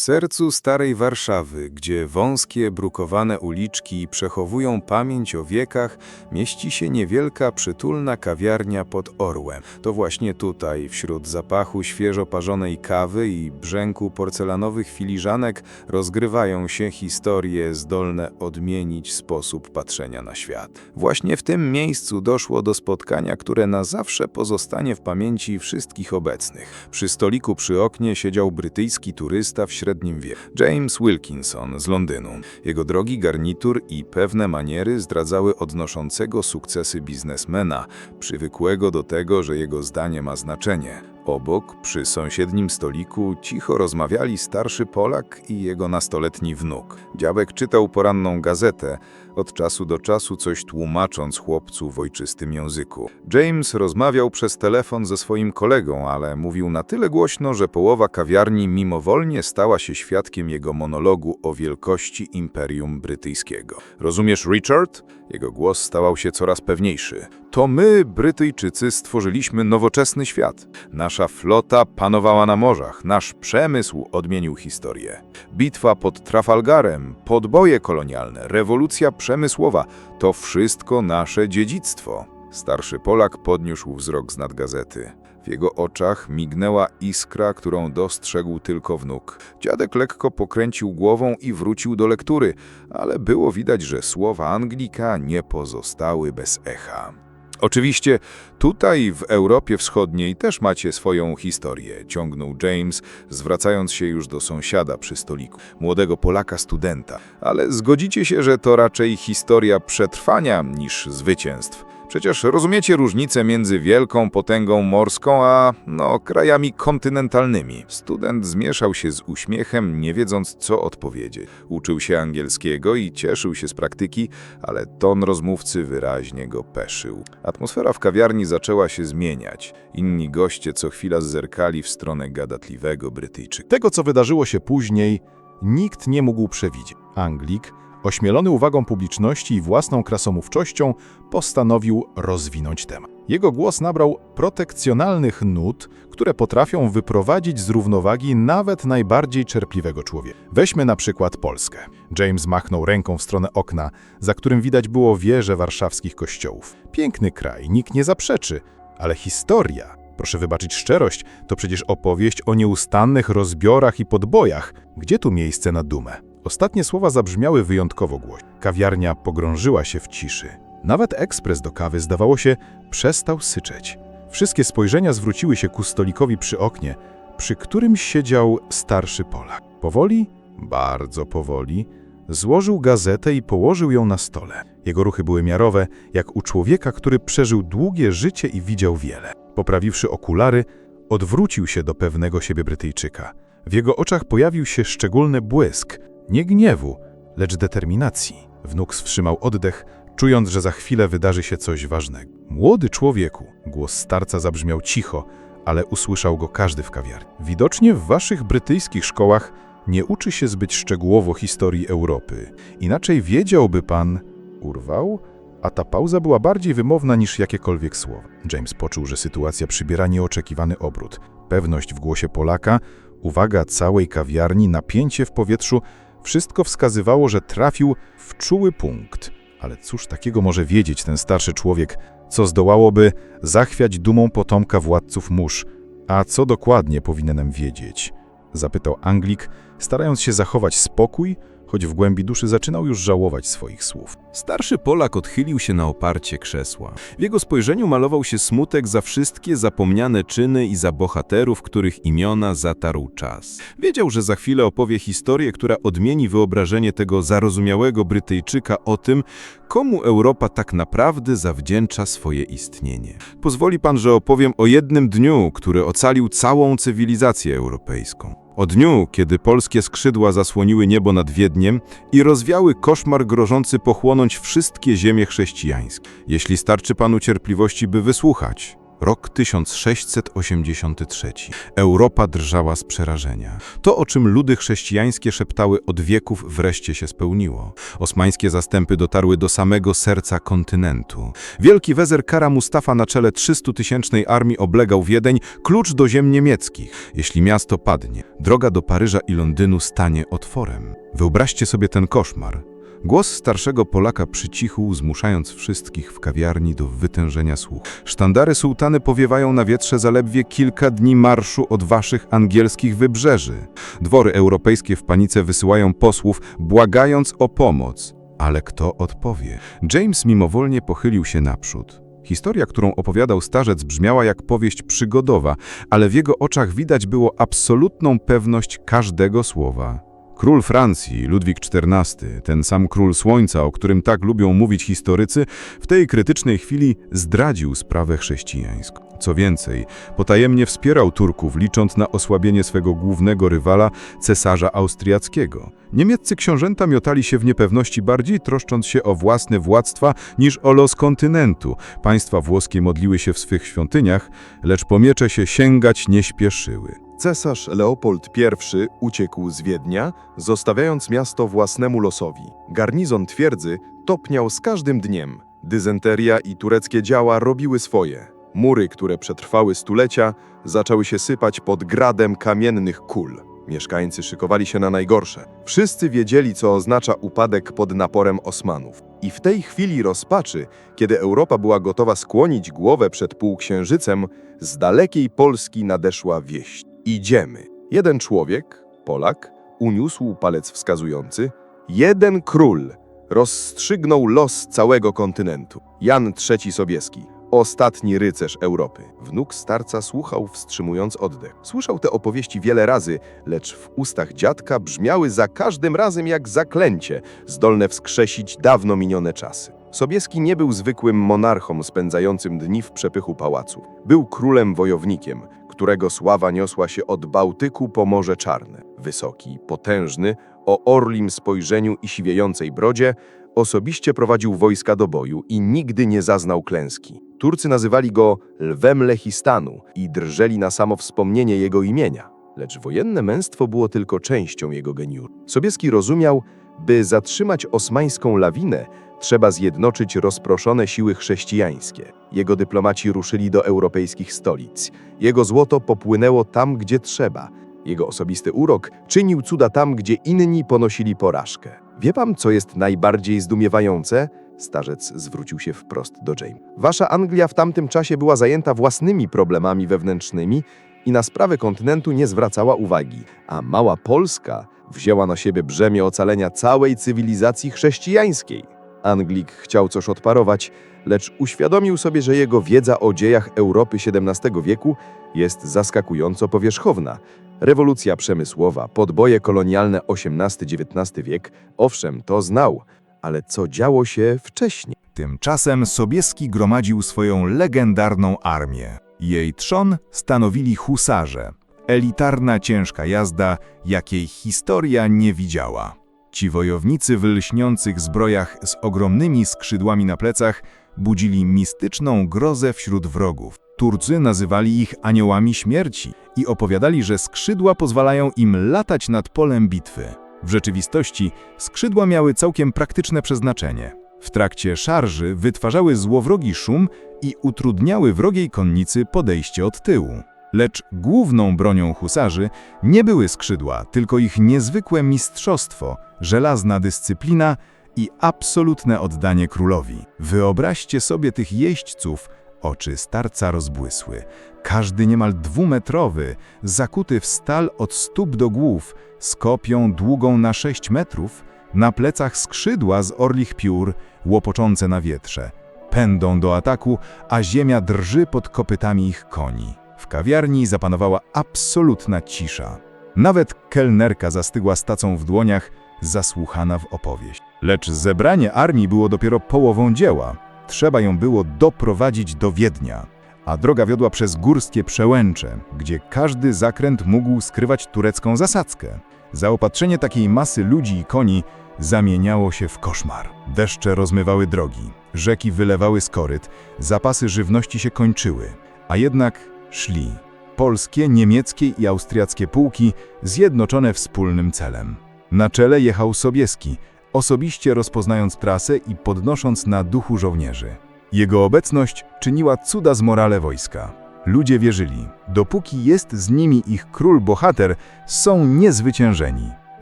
W sercu starej Warszawy, gdzie wąskie, brukowane uliczki przechowują pamięć o wiekach, mieści się niewielka, przytulna kawiarnia pod Orłem. To właśnie tutaj, wśród zapachu świeżo parzonej kawy i brzęku porcelanowych filiżanek, rozgrywają się historie zdolne odmienić sposób patrzenia na świat. Właśnie w tym miejscu doszło do spotkania, które na zawsze pozostanie w pamięci wszystkich obecnych. Przy stoliku przy oknie siedział brytyjski turysta w średnim wieku, James Wilkinson z Londynu. Jego drogi garnitur i pewne maniery zdradzały odnoszącego sukcesy biznesmena, przywykłego do tego, że jego zdanie ma znaczenie. Obok, przy sąsiednim stoliku, cicho rozmawiali starszy Polak i jego nastoletni wnuk. Dziadek czytał poranną gazetę, od czasu do czasu coś tłumacząc chłopcu w ojczystym języku. James rozmawiał przez telefon ze swoim kolegą, ale mówił na tyle głośno, że połowa kawiarni mimowolnie stała się świadkiem jego monologu o wielkości Imperium Brytyjskiego. Rozumiesz, Richard? Jego głos stawał się coraz pewniejszy. To my, Brytyjczycy, stworzyliśmy nowoczesny świat. Nasza flota panowała na morzach, nasz przemysł odmienił historię. Bitwa pod Trafalgarem, podboje kolonialne, rewolucja przemysłowa to wszystko nasze dziedzictwo. Starszy Polak podniósł wzrok z nad gazety. W jego oczach mignęła iskra, którą dostrzegł tylko wnuk. Dziadek lekko pokręcił głową i wrócił do lektury, ale było widać, że słowa Anglika nie pozostały bez echa. Oczywiście tutaj w Europie Wschodniej też macie swoją historię, ciągnął James, zwracając się już do sąsiada przy stoliku, młodego Polaka studenta. Ale zgodzicie się, że to raczej historia przetrwania niż zwycięstw. Przecież rozumiecie różnicę między wielką potęgą morską a, no, krajami kontynentalnymi. Student zmieszał się z uśmiechem, nie wiedząc, co odpowiedzieć. Uczył się angielskiego i cieszył się z praktyki, ale ton rozmówcy wyraźnie go peszył. Atmosfera w kawiarni zaczęła się zmieniać. Inni goście co chwila zerkali w stronę gadatliwego Brytyjczyka. Tego, co wydarzyło się później, nikt nie mógł przewidzieć. Anglik, ośmielony uwagą publiczności i własną krasomówczością, postanowił rozwinąć temat. Jego głos nabrał protekcjonalnych nut, które potrafią wyprowadzić z równowagi nawet najbardziej cierpliwego człowieka. Weźmy na przykład Polskę. James machnął ręką w stronę okna, za którym widać było wieże warszawskich kościołów. Piękny kraj, nikt nie zaprzeczy, ale historia Proszę wybaczyć szczerość, to przecież opowieść o nieustannych rozbiorach i podbojach. Gdzie tu miejsce na dumę? Ostatnie słowa zabrzmiały wyjątkowo głośno. Kawiarnia pogrążyła się w ciszy. Nawet ekspres do kawy, zdawało się, przestał syczeć. Wszystkie spojrzenia zwróciły się ku stolikowi przy oknie, przy którym siedział starszy Polak. Powoli, bardzo powoli, złożył gazetę i położył ją na stole. Jego ruchy były miarowe, jak u człowieka, który przeżył długie życie i widział wiele. Poprawiwszy okulary, odwrócił się do pewnego siebie Brytyjczyka. W jego oczach pojawił się szczególny błysk, nie gniewu, lecz determinacji. Wnuk wstrzymał oddech, czując, że za chwilę wydarzy się coś ważnego. Młody człowieku, głos starca zabrzmiał cicho, ale usłyszał go każdy w kawiarni. Widocznie w waszych brytyjskich szkołach nie uczy się zbyt szczegółowo historii Europy. Inaczej wiedziałby pan, urwał, a ta pauza była bardziej wymowna niż jakiekolwiek słowa. James poczuł, że sytuacja przybiera nieoczekiwany obrót. Pewność w głosie Polaka, uwaga całej kawiarni, napięcie w powietrzu, wszystko wskazywało, że trafił w czuły punkt. Ale cóż takiego może wiedzieć ten starszy człowiek, co zdołałoby zachwiać dumą potomka władców mórz? A co dokładnie powinienem wiedzieć? Zapytał Anglik, starając się zachować spokój, choć w głębi duszy zaczynał już żałować swoich słów. Starszy Polak odchylił się na oparcie krzesła. W jego spojrzeniu malował się smutek za wszystkie zapomniane czyny i za bohaterów, których imiona zatarł czas. Wiedział, że za chwilę opowie historię, która odmieni wyobrażenie tego zarozumiałego Brytyjczyka o tym, komu Europa tak naprawdę zawdzięcza swoje istnienie. Pozwoli pan, że opowiem o jednym dniu, który ocalił całą cywilizację europejską. O dniu, kiedy polskie skrzydła zasłoniły niebo nad Wiedniem i rozwiały koszmar grożący pochłonąć wszystkie ziemie chrześcijańskie. Jeśli starczy panu cierpliwości, by wysłuchać, Rok 1683. Europa drżała z przerażenia. To, o czym ludy chrześcijańskie szeptały od wieków, wreszcie się spełniło. Osmańskie zastępy dotarły do samego serca kontynentu. Wielki wezer Kara Mustafa na czele 300-tysięcznej armii oblegał Wiedeń, klucz do ziem niemieckich. Jeśli miasto padnie, droga do Paryża i Londynu stanie otworem. Wyobraźcie sobie ten koszmar. Głos starszego Polaka przycichł, zmuszając wszystkich w kawiarni do wytężenia słuchu. Sztandary sułtany powiewają na wietrze zaledwie kilka dni marszu od waszych angielskich wybrzeży. Dwory europejskie w panice wysyłają posłów, błagając o pomoc. Ale kto odpowie? James mimowolnie pochylił się naprzód. Historia, którą opowiadał starzec, brzmiała jak powieść przygodowa, ale w jego oczach widać było absolutną pewność każdego słowa. Król Francji, Ludwik XIV, ten sam król słońca, o którym tak lubią mówić historycy, w tej krytycznej chwili zdradził sprawę chrześcijańską. Co więcej, potajemnie wspierał Turków, licząc na osłabienie swego głównego rywala, cesarza austriackiego. Niemieccy książęta miotali się w niepewności bardziej troszcząc się o własne władztwa niż o los kontynentu. Państwa włoskie modliły się w swych świątyniach, lecz po miecze się sięgać nie śpieszyły. Cesarz Leopold I uciekł z Wiednia, zostawiając miasto własnemu losowi. Garnizon twierdzy topniał z każdym dniem. Dyzenteria i tureckie działa robiły swoje. Mury, które przetrwały stulecia, zaczęły się sypać pod gradem kamiennych kul. Mieszkańcy szykowali się na najgorsze. Wszyscy wiedzieli, co oznacza upadek pod naporem Osmanów. I w tej chwili rozpaczy, kiedy Europa była gotowa skłonić głowę przed półksiężycem, z dalekiej Polski nadeszła wieść. Idziemy. Jeden człowiek, Polak, uniósł palec wskazujący. Jeden król rozstrzygnął los całego kontynentu. Jan III Sobieski, ostatni rycerz Europy. Wnuk starca słuchał, wstrzymując oddech. Słyszał te opowieści wiele razy, lecz w ustach dziadka brzmiały za każdym razem jak zaklęcie, zdolne wskrzesić dawno minione czasy. Sobieski nie był zwykłym monarchą spędzającym dni w przepychu pałacu. Był królem wojownikiem, którego sława niosła się od Bałtyku po Morze Czarne. Wysoki, potężny, o orlim spojrzeniu i siwiejącej brodzie, osobiście prowadził wojska do boju i nigdy nie zaznał klęski. Turcy nazywali go lwem Lechistanu i drżeli na samo wspomnienie jego imienia. Lecz wojenne męstwo było tylko częścią jego geniuszu. Sobieski rozumiał, by zatrzymać osmańską lawinę, trzeba zjednoczyć rozproszone siły chrześcijańskie. Jego dyplomaci ruszyli do europejskich stolic. Jego złoto popłynęło tam, gdzie trzeba. Jego osobisty urok czynił cuda tam, gdzie inni ponosili porażkę. Wie pan, co jest najbardziej zdumiewające? Starzec zwrócił się wprost do James. Wasza Anglia w tamtym czasie była zajęta własnymi problemami wewnętrznymi i na sprawy kontynentu nie zwracała uwagi, a mała Polska wzięła na siebie brzemię ocalenia całej cywilizacji chrześcijańskiej. Anglik chciał coś odparować, lecz uświadomił sobie, że jego wiedza o dziejach Europy XVII wieku jest zaskakująco powierzchowna. Rewolucja przemysłowa, podboje kolonialne XVIII-XIX wiek, owszem, to znał, ale co działo się wcześniej? Tymczasem Sobieski gromadził swoją legendarną armię. Jej trzon stanowili husarze, elitarna ciężka jazda, jakiej historia nie widziała. Ci wojownicy w lśniących zbrojach z ogromnymi skrzydłami na plecach budzili mistyczną grozę wśród wrogów. Turcy nazywali ich aniołami śmierci i opowiadali, że skrzydła pozwalają im latać nad polem bitwy. W rzeczywistości skrzydła miały całkiem praktyczne przeznaczenie. W trakcie szarży wytwarzały złowrogi szum i utrudniały wrogiej konnicy podejście od tyłu. Lecz główną bronią husarzy nie były skrzydła, tylko ich niezwykłe mistrzostwo, żelazna dyscyplina i absolutne oddanie królowi. Wyobraźcie sobie tych jeźdźców, oczy starca rozbłysły. Każdy niemal dwumetrowy, zakuty w stal od stóp do głów, z kopią długą na sześć metrów, na plecach skrzydła z orlich piór, łopoczące na wietrze. Pędą do ataku, a ziemia drży pod kopytami ich koni. W kawiarni zapanowała absolutna cisza. Nawet kelnerka zastygła z tacą w dłoniach, zasłuchana w opowieść. Lecz zebranie armii było dopiero połową dzieła. Trzeba ją było doprowadzić do Wiednia. A droga wiodła przez górskie przełęcze, gdzie każdy zakręt mógł skrywać turecką zasadzkę. Zaopatrzenie takiej masy ludzi i koni zamieniało się w koszmar. Deszcze rozmywały drogi, rzeki wylewały z koryt, zapasy żywności się kończyły, A jednak szli. Polskie, niemieckie i austriackie pułki zjednoczone wspólnym celem. Na czele jechał Sobieski, osobiście rozpoznając trasę i podnosząc na duchu żołnierzy. Jego obecność czyniła cuda z morale wojska. Ludzie wierzyli, dopóki jest z nimi ich król bohater, są niezwyciężeni.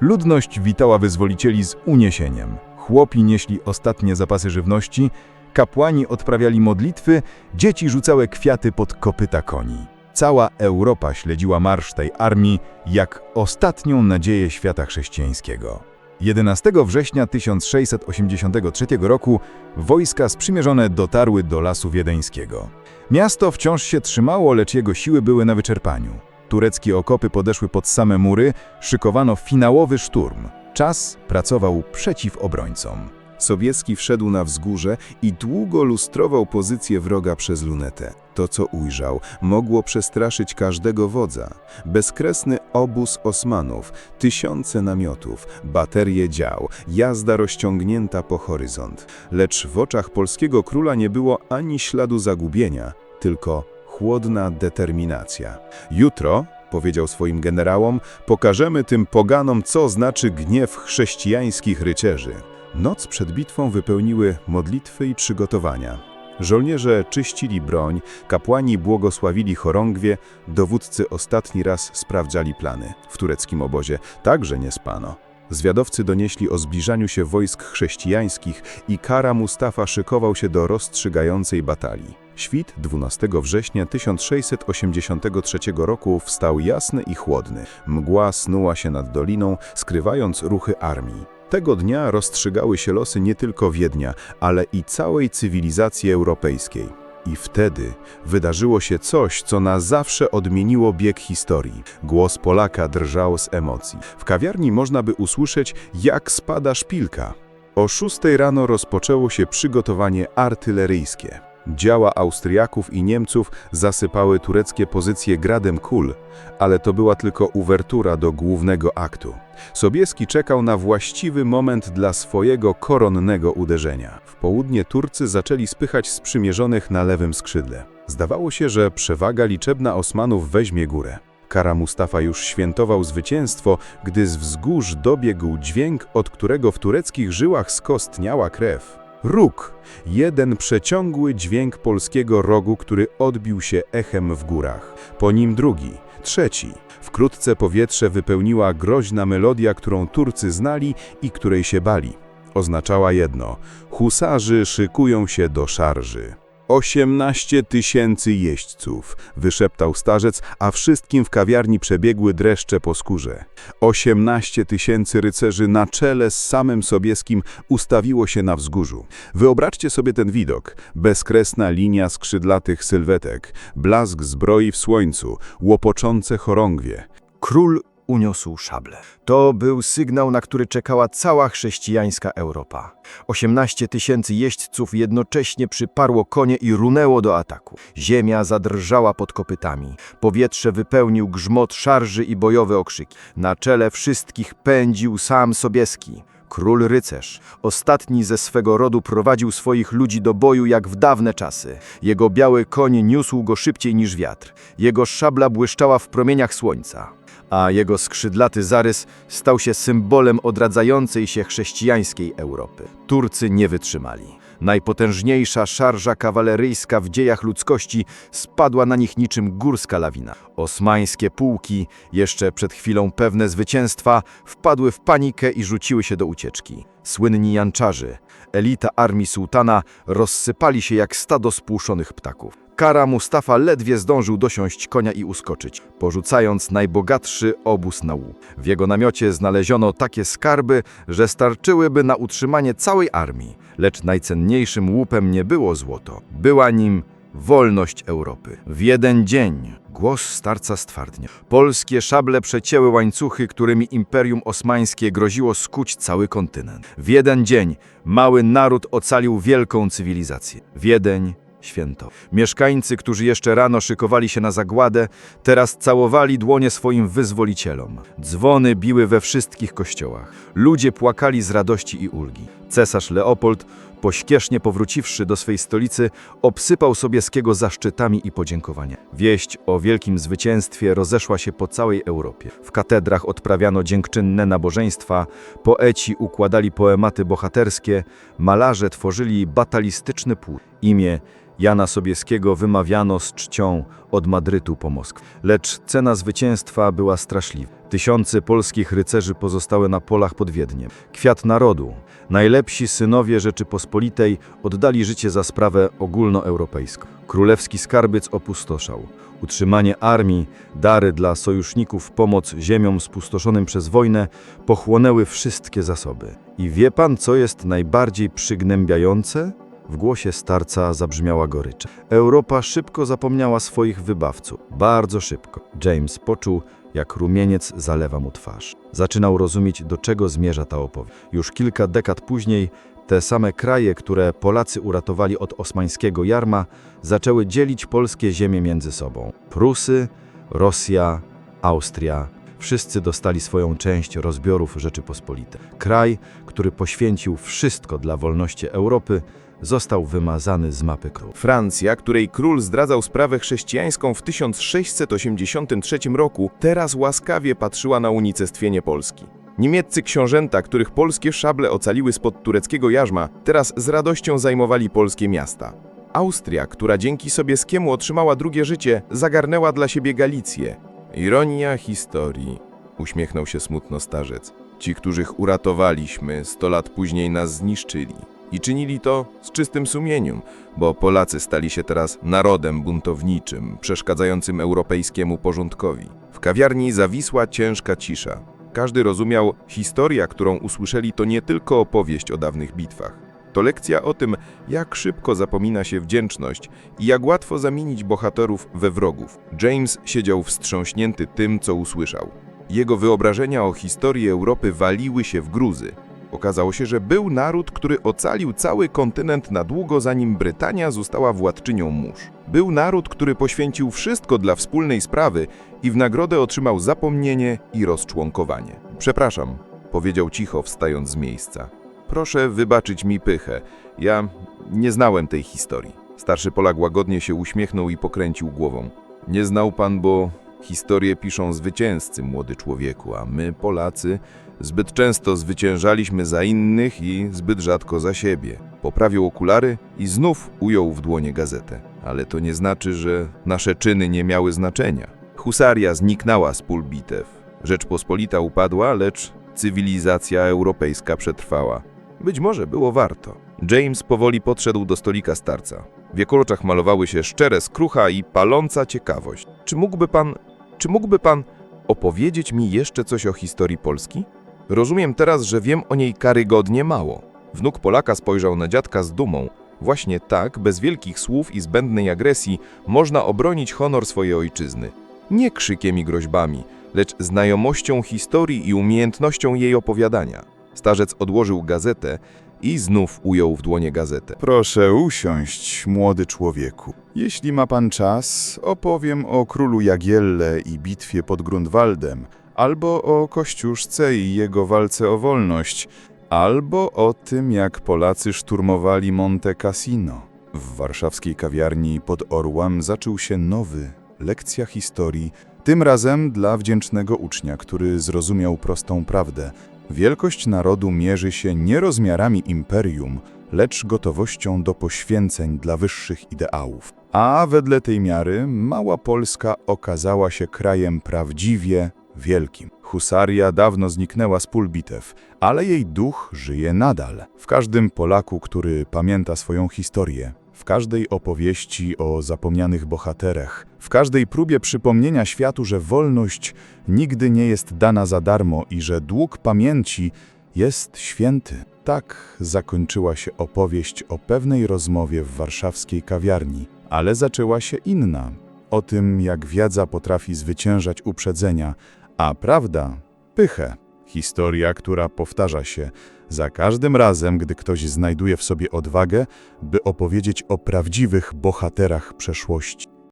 Ludność witała wyzwolicieli z uniesieniem. Chłopi nieśli ostatnie zapasy żywności, kapłani odprawiali modlitwy, dzieci rzucały kwiaty pod kopyta koni. Cała Europa śledziła marsz tej armii jak ostatnią nadzieję świata chrześcijańskiego. 11 września 1683 roku wojska sprzymierzone dotarły do Lasu Wiedeńskiego. Miasto wciąż się trzymało, lecz jego siły były na wyczerpaniu. Tureckie okopy podeszły pod same mury, szykowano finałowy szturm. Czas pracował przeciw obrońcom. Sobieski wszedł na wzgórze i długo lustrował pozycję wroga przez lunetę. To, co ujrzał, mogło przestraszyć każdego wodza. Bezkresny obóz Osmanów, tysiące namiotów, baterie dział, jazda rozciągnięta po horyzont. Lecz w oczach polskiego króla nie było ani śladu zagubienia, tylko chłodna determinacja. Jutro, powiedział swoim generałom, pokażemy tym poganom, co znaczy gniew chrześcijańskich rycerzy. Noc przed bitwą wypełniły modlitwy i przygotowania. Żołnierze czyścili broń, kapłani błogosławili chorągwie, dowódcy ostatni raz sprawdzali plany. W tureckim obozie także nie spano. Zwiadowcy donieśli o zbliżaniu się wojsk chrześcijańskich i Kara Mustafa szykował się do rozstrzygającej batalii. Świt 12 września 1683 roku wstał jasny i chłodny. Mgła snuła się nad doliną, skrywając ruchy armii. Tego dnia rozstrzygały się losy nie tylko Wiednia, ale i całej cywilizacji europejskiej. I wtedy wydarzyło się coś, co na zawsze odmieniło bieg historii. Głos Polaka drżał z emocji. W kawiarni można by usłyszeć, jak spada szpilka. O szóstej rano rozpoczęło się przygotowanie artyleryjskie. Działa Austriaków i Niemców zasypały tureckie pozycje gradem kul, ale to była tylko uwertura do głównego aktu. Sobieski czekał na właściwy moment dla swojego koronnego uderzenia. W południe Turcy zaczęli spychać sprzymierzonych na lewym skrzydle. Zdawało się, że przewaga liczebna Osmanów weźmie górę. Kara Mustafa już świętował zwycięstwo, gdy z wzgórz dobiegł dźwięk, od którego w tureckich żyłach skostniała krew. Róg, jeden przeciągły dźwięk polskiego rogu, który odbił się echem w górach. Po nim drugi, trzeci. Wkrótce powietrze wypełniła groźna melodia, którą Turcy znali i której się bali. Oznaczała jedno: husarzy szykują się do szarży. Osiemnaście tysięcy jeźdźców, wyszeptał starzec, a wszystkim w kawiarni przebiegły dreszcze po skórze. Osiemnaście tysięcy rycerzy na czele z samym Sobieskim ustawiło się na wzgórzu. Wyobraźcie sobie ten widok. Bezkresna linia skrzydlatych sylwetek, blask zbroi w słońcu, łopoczące chorągwie. Król uniósł szablę. To był sygnał, na który czekała cała chrześcijańska Europa. 18 tysięcy jeźdźców jednocześnie przyparło konie i runęło do ataku. Ziemia zadrżała pod kopytami. Powietrze wypełnił grzmot szarży i bojowe okrzyki. Na czele wszystkich pędził sam Sobieski. Król rycerz, ostatni ze swego rodu prowadził swoich ludzi do boju jak w dawne czasy. Jego biały koń niósł go szybciej niż wiatr. Jego szabla błyszczała w promieniach słońca a jego skrzydlaty zarys stał się symbolem odradzającej się chrześcijańskiej Europy. Turcy nie wytrzymali. Najpotężniejsza szarża kawaleryjska w dziejach ludzkości spadła na nich niczym górska lawina. Osmańskie pułki, jeszcze przed chwilą pewne zwycięstwa, wpadły w panikę i rzuciły się do ucieczki. Słynni janczarzy, elita armii sułtana, rozsypali się jak stado spłuszonych ptaków. Kara Mustafa ledwie zdążył dosiąść konia i uskoczyć, porzucając najbogatszy obóz na łup. W jego namiocie znaleziono takie skarby, że starczyłyby na utrzymanie całej armii. Lecz najcenniejszym łupem nie było złoto. Była nim wolność Europy. W jeden dzień głos starca stwardniał. Polskie szable przecięły łańcuchy, którymi Imperium Osmańskie groziło skuć cały kontynent. W jeden dzień mały naród ocalił wielką cywilizację. Wiedeń święto. Mieszkańcy, którzy jeszcze rano szykowali się na zagładę, teraz całowali dłonie swoim wyzwolicielom. Dzwony biły we wszystkich kościołach. Ludzie płakali z radości i ulgi. Cesarz Leopold Pośpiesznie powróciwszy do swej stolicy, obsypał Sobieskiego zaszczytami i podziękowania. Wieść o wielkim zwycięstwie rozeszła się po całej Europie. W katedrach odprawiano dziękczynne nabożeństwa, poeci układali poematy bohaterskie, malarze tworzyli batalistyczny płód. Imię Jana Sobieskiego wymawiano z czcią od Madrytu po Moskwę. Lecz cena zwycięstwa była straszliwa. Tysiące polskich rycerzy pozostały na polach pod Wiedniem. Kwiat narodu, najlepsi synowie Rzeczypospolitej oddali życie za sprawę ogólnoeuropejską. Królewski skarbiec opustoszał. Utrzymanie armii, dary dla sojuszników, pomoc ziemiom spustoszonym przez wojnę pochłonęły wszystkie zasoby. I wie pan, co jest najbardziej przygnębiające? W głosie starca zabrzmiała gorycz. Europa szybko zapomniała swoich wybawców. Bardzo szybko. James poczuł, jak rumieniec zalewa mu twarz. Zaczynał rozumieć, do czego zmierza ta opowieść. Już kilka dekad później te same kraje, które Polacy uratowali od osmańskiego jarma, zaczęły dzielić polskie ziemie między sobą. Prusy, Rosja, Austria. Wszyscy dostali swoją część rozbiorów Rzeczypospolitej. Kraj, który poświęcił wszystko dla wolności Europy, został wymazany z mapy królów. Francja, której król zdradzał sprawę chrześcijańską w 1683 roku, teraz łaskawie patrzyła na unicestwienie Polski. Niemieccy książęta, których polskie szable ocaliły spod tureckiego jarzma, teraz z radością zajmowali polskie miasta. Austria, która dzięki Sobieskiemu otrzymała drugie życie, zagarnęła dla siebie Galicję. Ironia historii, uśmiechnął się smutno starzec. Ci, których uratowaliśmy, sto lat później nas zniszczyli. I czynili to z czystym sumieniem, bo Polacy stali się teraz narodem buntowniczym, przeszkadzającym europejskiemu porządkowi. W kawiarni zawisła ciężka cisza. Każdy rozumiał, historia, którą usłyszeli, to nie tylko opowieść o dawnych bitwach. To lekcja o tym, jak szybko zapomina się wdzięczność i jak łatwo zamienić bohaterów we wrogów. James siedział wstrząśnięty tym, co usłyszał. Jego wyobrażenia o historii Europy waliły się w gruzy. Okazało się, że był naród, który ocalił cały kontynent na długo zanim Brytania została władczynią mórz. Był naród, który poświęcił wszystko dla wspólnej sprawy i w nagrodę otrzymał zapomnienie i rozczłonkowanie. Przepraszam, powiedział cicho, wstając z miejsca. Proszę wybaczyć mi pychę. Ja nie znałem tej historii. Starszy Polak łagodnie się uśmiechnął i pokręcił głową. Nie znał pan, bo historię piszą zwycięzcy, młody człowieku, a my, Polacy, zbyt często zwyciężaliśmy za innych i zbyt rzadko za siebie. Poprawił okulary i znów ujął w dłonie gazetę. Ale to nie znaczy, że nasze czyny nie miały znaczenia. Husaria zniknęła z pól bitew. Rzeczpospolita upadła, lecz cywilizacja europejska przetrwała. Być może było warto. James powoli podszedł do stolika starca. W jego oczach malowały się szczere skrucha i paląca ciekawość. Czy mógłby pan, czy mógłby pan opowiedzieć mi jeszcze coś o historii Polski? Rozumiem teraz, że wiem o niej karygodnie mało. Wnuk Polaka spojrzał na dziadka z dumą. Właśnie tak, bez wielkich słów i zbędnej agresji, można obronić honor swojej ojczyzny. Nie krzykiem i groźbami, lecz znajomością historii i umiejętnością jej opowiadania. Starzec odłożył gazetę i znów ujął w dłonie gazetę. Proszę usiąść, młody człowieku. Jeśli ma pan czas, opowiem o królu Jagielle i bitwie pod Grunwaldem, albo o Kościuszce i jego walce o wolność, albo o tym, jak Polacy szturmowali Monte Cassino. W warszawskiej kawiarni pod Orłem zaczął się nowy, lekcja historii, tym razem dla wdzięcznego ucznia, który zrozumiał prostą prawdę. Wielkość narodu mierzy się nie rozmiarami imperium, lecz gotowością do poświęceń dla wyższych ideałów. A wedle tej miary mała Polska okazała się krajem prawdziwie wielkim. Husaria dawno zniknęła z pól bitew, ale jej duch żyje nadal. W każdym Polaku, który pamięta swoją historię, w każdej opowieści o zapomnianych bohaterach, w każdej próbie przypomnienia światu, że wolność nigdy nie jest dana za darmo i że dług pamięci jest święty. Tak zakończyła się opowieść o pewnej rozmowie w warszawskiej kawiarni, ale zaczęła się inna. O tym, jak wiedza potrafi zwyciężać uprzedzenia, a prawda pychę. Historia, która powtarza się za każdym razem, gdy ktoś znajduje w sobie odwagę, by opowiedzieć o prawdziwych bohaterach przeszłości.